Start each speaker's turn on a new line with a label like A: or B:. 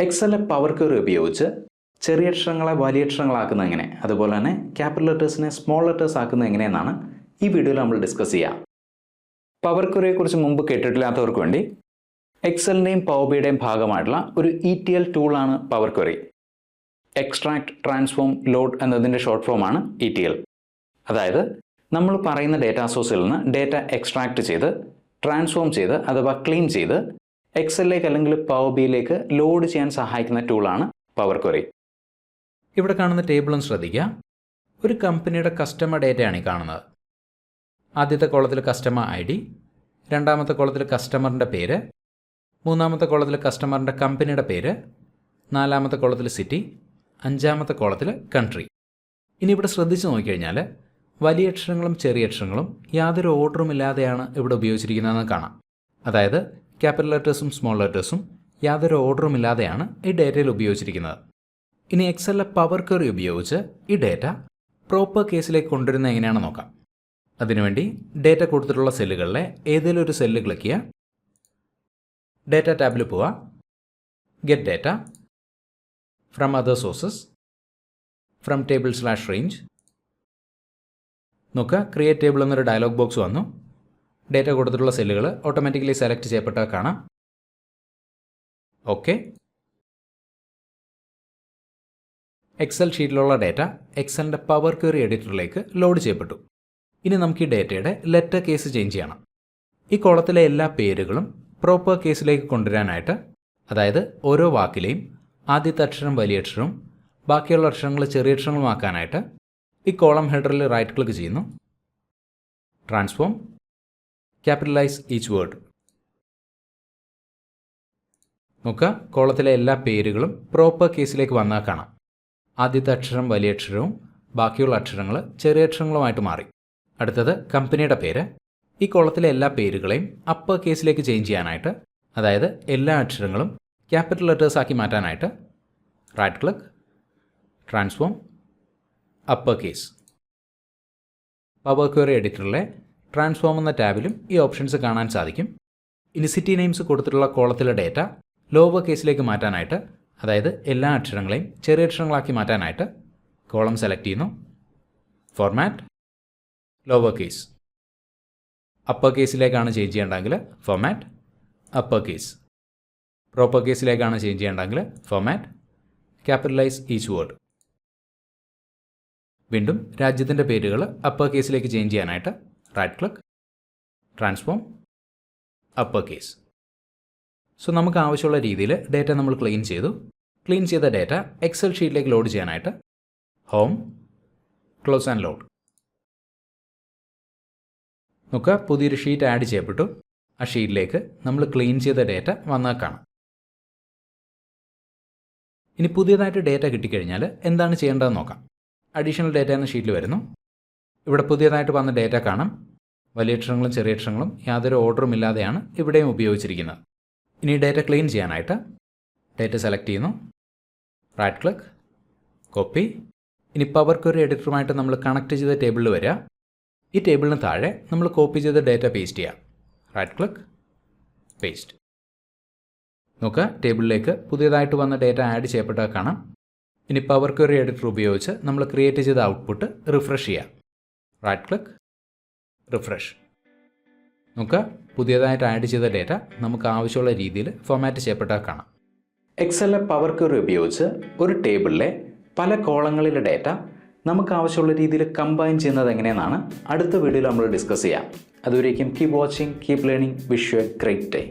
A: എക്സലെ power curiae ഉപയോഗിച്ച് ചെറിയ അക്ഷരങ്ങളെ വലിയ അക്ഷരങ്ങളാക്കുന്നത് എങ്ങനെ? അതുപോലെ തന്നെ ക്യാപിറ്റൽ ലെറ്റേഴ്സിനെ സ്മോൾ ലെറ്റേഴ്സ് ആക്കുന്നത് എങ്ങനെയെന്നാണ് ഈ വീഡിയോയിൽ നമ്മൾ ഡിസ്കസ് ചെയ്യുക പവർ ക്യൂറിയെ കുറിച്ച് മുമ്പ് കേട്ടിട്ടില്ലാത്തവർക്ക് വേണ്ടി എക്സലിന്റെയും പവർബിയുടെയും ഭാഗമായിട്ടുള്ള ഒരു ഇ ടി എൽ ടൂളാണ് Power Query extract transform load എന്നതിന്റെ ഷോർട്ട് ഫോമാണ് ഇ ടി എൽ അതായത് നമ്മൾ പറയുന്ന ഡേറ്റാ സോഴ്സിൽ നിന്ന് ഡേറ്റ എക്സ്ട്രാക്ട് ചെയ്ത് ട്രാൻസ്ഫോം ചെയ്ത് അഥവാ ക്ലീൻ ചെയ്ത് എക്സലിലേക്ക് അല്ലെങ്കിൽ പവർ ബിയിലേക്ക് ലോഡ് ചെയ്യാൻ സഹായിക്കുന്ന ടൂളാണ് പവർ ക്വറി ഇവിടെ കാണുന്ന ടേബിളും ശ്രദ്ധിക്കുക. ഒരു കമ്പനിയുടെ കസ്റ്റമർ ഡേറ്റയാണ് ഈ കാണുന്നത്. ആദ്യത്തെ കോളത്തിൽ കസ്റ്റമർ ഐ ഡി രണ്ടാമത്തെ കോളത്തിൽ കസ്റ്റമറിന്റെ പേര് മൂന്നാമത്തെ കോളത്തിൽ കസ്റ്റമറിന്റെ കമ്പനിയുടെ പേര് നാലാമത്തെ കോളത്തിൽ സിറ്റി അഞ്ചാമത്തെ കോളത്തിൽ കൺട്രി ഇനി ഇവിടെ ശ്രദ്ധിച്ച് നോക്കിക്കഴിഞ്ഞാൽ വലിയ അക്ഷരങ്ങളും ചെറിയ അക്ഷരങ്ങളും യാതൊരു ഓർഡറും ഇല്ലാതെയാണ് ഇവിടെ ഉപയോഗിച്ചിരിക്കുന്നതെന്ന് കാണാം. അതായത് ക്യാപിറ്റൽ ലെറ്റേഴ്സും സ്മോൾ ലെറ്റേഴ്സും യാതൊരു ഓർഡറും ഇല്ലാതെയാണ് ഈ ഡേറ്റയിൽ ഉപയോഗിച്ചിരിക്കുന്നത്. ഇനി എക്സലിലെ പവർ കറി ഉപയോഗിച്ച് ഈ ഡേറ്റ പ്രോപ്പർ കേസിലേക്ക് കൊണ്ടുവരുന്നത് എങ്ങനെയാണെന്ന് നോക്കാം. അതിനുവേണ്ടി ഡേറ്റ കൊടുത്തിട്ടുള്ള സെല്ലുകളിലെ ഏതെങ്കിലും ഒരു സെല്ല് ക്ലിക്ക് ചെയ്യുക. ഡേറ്റ ടാബിൽ പോവുക. Get data from other sources from table slash range നോക്കുക ക്രിയേറ്റ് ടേബിൾ എന്നൊരു ഡയലോഗ് ബോക്സ് വന്നു. ഡേറ്റ കൊടുത്തിട്ടുള്ള സെല്ലുകൾ ഓട്ടോമാറ്റിക്കലി സെലക്ട് ചെയ്യപ്പെട്ട കാണാം. ഓക്കെ എക്സൽ ഷീറ്റിലുള്ള ഡേറ്റ എക്സലിന്റെ പവർ ക്വറി എഡിറ്ററിലേക്ക് ലോഡ് ചെയ്യപ്പെട്ടു. ഇനി നമുക്ക് ഈ ഡേറ്റയുടെ ലെറ്റർ കേസ് ചേഞ്ച് ചെയ്യണം. ഈ കോളത്തിലെ എല്ലാ പേരുകളും പ്രോപ്പർ കേസിലേക്ക് കൊണ്ടുവരാനായിട്ട് അതായത് ഓരോ വാക്കിലെയും ആദ്യത്തെ അക്ഷരം വലിയ അക്ഷരവും ബാക്കിയുള്ള അക്ഷരങ്ങൾ ചെറിയ അക്ഷരങ്ങളുമാക്കാനായിട്ട് ഈ കോളം ഹെഡറിൽ റൈറ്റ് ക്ലിക്ക് ചെയ്യുന്നു. ട്രാൻസ്ഫോം ക്യാപിറ്റലൈസ് ഈച്ച് വേർഡ് നോക്കുക കോളത്തിലെ എല്ലാ പേരുകളും പ്രോപ്പർ കേസിലേക്ക് വന്നാൽ കാണാം. ആദ്യത്തെ അക്ഷരം വലിയ അക്ഷരവും ബാക്കിയുള്ള അക്ഷരങ്ങൾ ചെറിയ അക്ഷരങ്ങളുമായിട്ട് മാറി. അടുത്തത് കമ്പനിയുടെ പേര്. ഈ കോളത്തിലെ എല്ലാ പേരുകളെയും അപ്പർ കേസിലേക്ക് ചേഞ്ച് ചെയ്യാനായിട്ട് അതായത് എല്ലാ അക്ഷരങ്ങളും ക്യാപിറ്റൽ ലെറ്റേഴ്സ് ആക്കി മാറ്റാനായിട്ട് right click transform upper case Power Query എഡിറ്ററിലെ transform എന്ന ടാബിലും ഈ ഓപ്ഷൻസ് കാണാൻ സാധിക്കും. ഇനി സിറ്റി നെയിംസ് കൊടുത്തിട്ടുള്ള കോളത്തിലെ ഡേറ്റ ലോവർ കേസിലേക്ക് മാറ്റാനായിട്ട് അതായത് എല്ലാ അക്ഷരങ്ങളെയും ചെറിയ അക്ഷരങ്ങളാക്കി മാറ്റാനായിട്ട് കോളം സെലക്ട് ചെയ്യുന്നു. ഫോർമാറ്റ് ലോവർ കേസ് അപ്പർ കേസിലേക്കാണ് ചേഞ്ച് ചെയ്യേണ്ടെങ്കിൽ ഫോർമാറ്റ് അപ്പർ കേസ് പ്രോപ്പർ കേസിലേക്കാണ് ചേഞ്ച് ചെയ്യേണ്ടെങ്കിൽ ഫോർമാറ്റ് ക്യാപിറ്റലൈസ് ഈച്ച് വേർഡ് വീണ്ടും രാജ്യത്തിന്റെ പേരുകൾ അപ്പർ കേസിലേക്ക് ചേഞ്ച് ചെയ്യാനായിട്ട് right click transform upper case so നമുക്ക് ആവശ്യമുള്ള രീതിയിൽ ഡേറ്റ നമ്മൾ ക്ലീൻ ചെയ്തു. ക്ലീൻ ചെയ്ത ഡേറ്റ എക്സൽ ഷീറ്റിലേക്ക് ലോഡ് ചെയ്യാനായിട്ട് ഹോം ക്ലോസ് ആൻഡ് ലോഡ് നോക്കുക പുതിയൊരു ഷീറ്റ് ആഡ് ചെയ്യപ്പെട്ടു. ആ ഷീറ്റിലേക്ക് നമ്മൾ ക്ലീൻ ചെയ്ത ഡേറ്റ വന്നാൽ കാണാം. ഇനി പുതിയതായിട്ട് ഡേറ്റ കിട്ടിക്കഴിഞ്ഞാൽ എന്താണ് ചെയ്യേണ്ടതെന്ന് നോക്കാം. അഡീഷണൽ ഡേറ്റ എന്ന ഷീറ്റിൽ വരുന്നു. ഇവിടെ പുതിയതായിട്ട് വന്ന ഡേറ്റ കാണാം. വലിയ അക്ഷരങ്ങളും ചെറിയ അക്ഷരങ്ങളും യാതൊരു ഓർഡറും ഇല്ലാതെയാണ് ഇവിടെയും ഉപയോഗിച്ചിരിക്കുന്നത്. ഇനി ഡേറ്റ ക്ലീൻ ചെയ്യാനായിട്ട് ഡേറ്റ സെലക്ട് ചെയ്യുന്നു. റൈറ്റ് ക്ലിക്ക് കോപ്പി ഇനി പവർ ക്വറി എഡിറ്ററുമായിട്ട് നമ്മൾ കണക്ട് ചെയ്ത ടേബിളിൽ വരിക. ഈ ടേബിളിന് താഴെ നമ്മൾ കോപ്പി ചെയ്ത ഡേറ്റ പേസ്റ്റ് ചെയ്യാം. റൈറ്റ് ക്ലിക്ക് പേസ്റ്റ് നോക്കുക ടേബിളിലേക്ക് പുതിയതായിട്ട് വന്ന ഡേറ്റ ആഡ് ചെയ്യപ്പെട്ട കാണാം. ഇനി പവർ ക്വറി എഡിറ്റർ ഉപയോഗിച്ച് നമ്മൾ ക്രിയേറ്റ് ചെയ്ത ഔട്ട്പുട്ട് റിഫ്രഷ് ചെയ്യുക റൈറ്റ് ക്ലിക്ക് റിഫ്രഷ് നമുക്ക് പുതിയതായിട്ട് ആഡ് ചെയ്ത ഡേറ്റ നമുക്ക് ആവശ്യമുള്ള രീതിയിൽ ഫോമാറ്റ് ചെയ്യപ്പെട്ട കാണാം. എക്സലിലെ പവർ ക്വറി ഉപയോഗിച്ച് ഒരു ടേബിളിലെ പല കോളങ്ങളിലെ ഡേറ്റ നമുക്ക് ആവശ്യമുള്ള രീതിയിൽ കമ്പൈൻ ചെയ്യുന്നത് എങ്ങനെയെന്നാണ് അടുത്ത വീഡിയോയിൽ നമ്മൾ ഡിസ്കസ് ചെയ്യാം. അതുവരേക്കും keep watching keep learning wish you a great day